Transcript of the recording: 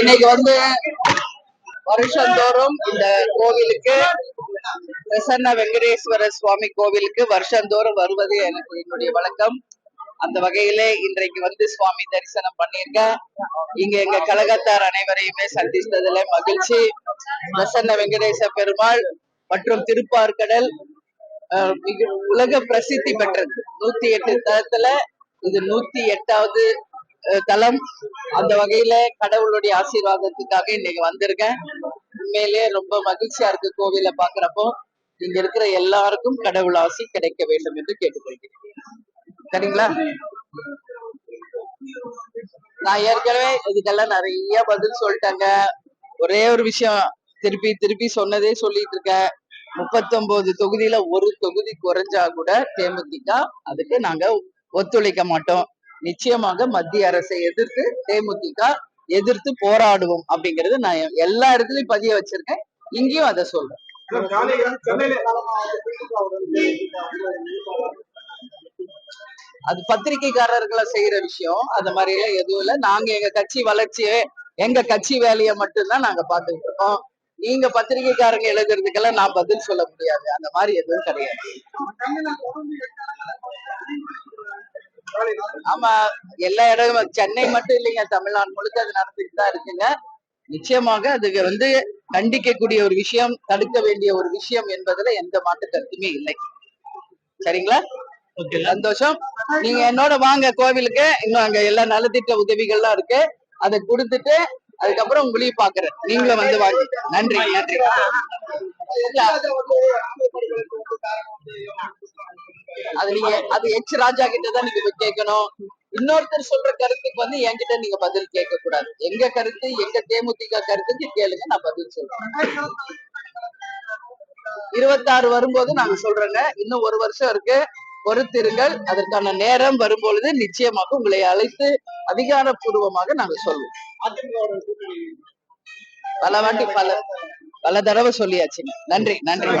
இன்னைக்கு வந்து வருஷந்தோறும் இந்த கோவிலுக்கு பிரசன்ன வெங்கடேஸ்வர சுவாமி கோவிலுக்கு வருஷந்தோறும் வருவது எனக்கு என்னுடைய வழக்கம். அந்த வகையிலே இன்றைக்கு வந்து சுவாமி தரிசனம் பண்ணியிருக்கேன் இங்க எங்க கழகத்தார் அனைவரையுமே சந்தித்ததுல மகிழ்ச்சி. பிரசன்ன வெங்கடேச பெருமாள் மற்றும் திருப்பார்கடல் உலக பிரசித்தி பெற்றது. நூத்தி எட்டு தளத்துல இது நூத்தி எட்டாவது அஹ், தலம் அந்த வகையில கடவுளுடைய ஆசீர்வாதத்துக்காக இன்னைக்கு வந்திருக்கேன். உண்மையிலேயே ரொம்ப மகிழ்ச்சியா இருக்கு கோவிலை பாக்குறப்போ இங்க இருக்கிற எல்லாருக்கும் கடவுள் ஆசி கிடைக்க வேண்டும் என்று கேட்டுக்கொள்கிறேன். சரிங்களா? நான் ஏற்கனவே இதுக்கெல்லாம் நிறைய பதில் சொல்லிட்டேங்க. ஒரே ஒரு விஷயம் திருப்பி திருப்பி சொன்னதே சொல்லிட்டு இருக்கேன். முப்பத்தொன்பது தொகுதியில ஒரு தொகுதி குறைஞ்சா கூட தேமுதிக அதுக்கு நாங்க ஒத்துழைக்க மாட்டோம். நிச்சயமாக மத்திய அரசை எதிர்த்து தேமுதிக எதிர்த்து போராடுவோம் அப்படிங்கறது நான் எல்லா இடத்துலயும் பதிய வச்சிருக்கேன். இங்கேயும் அதை சொல்றேன். அது பத்திரிகைக்காரர்களை செய்யற விஷயம். அந்த மாதிரி எல்லாம் எதுவும் இல்லை. நாங்க எங்க கட்சி வளர்ச்சியே எங்க கட்சி வேலையை மட்டும்தான் நாங்க பார்த்துட்டு இருக்கோம். நீங்க பத்திரிகைக்காரங்க எழுதுறதுக்கெல்லாம் நான் பதில் சொல்ல முடியாது. அந்த மாதிரி எதுவும் கிடையாது. ஆமா எல்லா இடமும். சென்னை மட்டும் இல்லைங்க தமிழ்நாடு முழுக்க அது நடந்துட்டு தான் இருக்குங்க. நிச்சயமாக அதுக்கு வந்து கண்டிக்கக்கூடிய ஒரு விஷயம் தடுக்க வேண்டிய ஒரு விஷயம் என்பதுல எந்த மாற்று கருத்துமே இல்லை. சரிங்களா? சந்தோஷம். நீங்க என்னோட வாங்க கோவிலுக்கு. இன்னும் அங்க எல்லா நலத்திட்ட உதவிகள்லாம் இருக்கு. அதை கொடுத்துட்டு அதுக்கப்புறம் உங்களையும் பாக்குறேன். நீங்களும் வந்து வாங்க. நன்றி நன்றி. அது நீங்க அது எச் ராஜா கிட்ட தான் நீங்க கேட்கணும். இன்னொருத்தர் சொல்ற கருத்துக்கு வந்து என்கிட்ட நீங்க பதில் கேட்க கூடாது எங்க கருத்து எங்க தேமுதிக கருத்துக்கு கேளுங்க நான் பதில் சொல்றேன். இருபத்தாறு வரும்போது நாங்க சொல்றோங்க. இன்னும் ஒரு வருஷம் இருக்கு. பொறுத்திருங்கள். அதற்கான நேரம் வரும்பொழுது நிச்சயமாக உங்களை அழைத்து அதிகாரப்பூர்வமாக நாங்க சொல்லுவோம் பல வாட்டி பல பல தடவை சொல்லியாச்சுங்க. நன்றி நன்றி.